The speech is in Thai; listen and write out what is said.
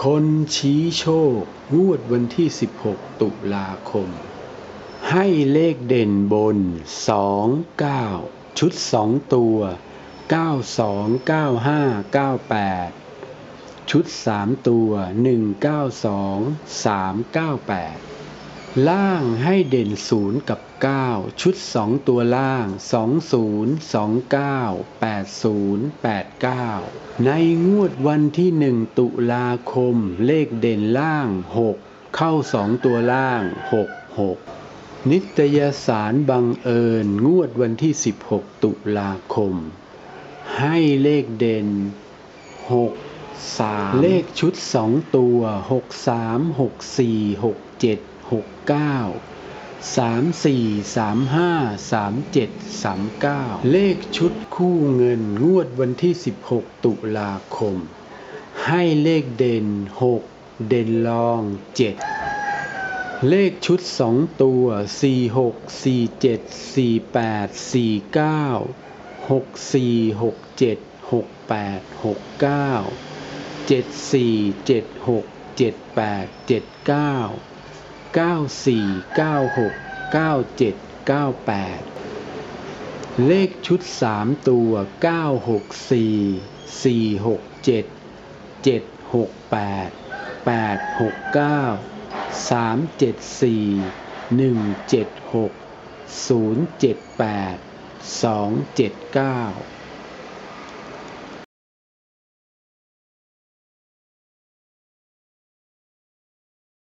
คนชี้โชค งวดวันที่ 16 ตุลาคม ให้เลขเด่นบน 2 9 ชุด 2 ตัว 92 95 98 ชุด 3 ตัว 192 398 ล่างให้เด่น0กับ 9 ชุด 2 ตัวล่าง 20 29 80 89 ในงวดวันที่ 1 ตุลาคม เลขเด่นล่าง 6 เข้า 2 ตัวล่าง 6 6 นิตยสารบังเอิญงวดวันที่ 16 ตุลาคม ให้เลขเด่น 6 3 เลขชุด 2 ตัว 6 3 6 4 6 7 6 9 3 4 3 5 3 7 3 9เลขชุดคู่เงินงวดวันที่16ตุลาคม ให้เลขเด่น6เด่นรอง7เลขชุด2ตัว4 6 4 7 4 8 4 9 6 4 6 7 6 8 6 9 7 4 7 6 7 8 7 9 9 4 9 6 9 7 9 8เลขชุด3ตัว9 6 4 4 6 7 7 6 8 8 6 9 3 7 4 1 7 6 0 7 8 2 7 9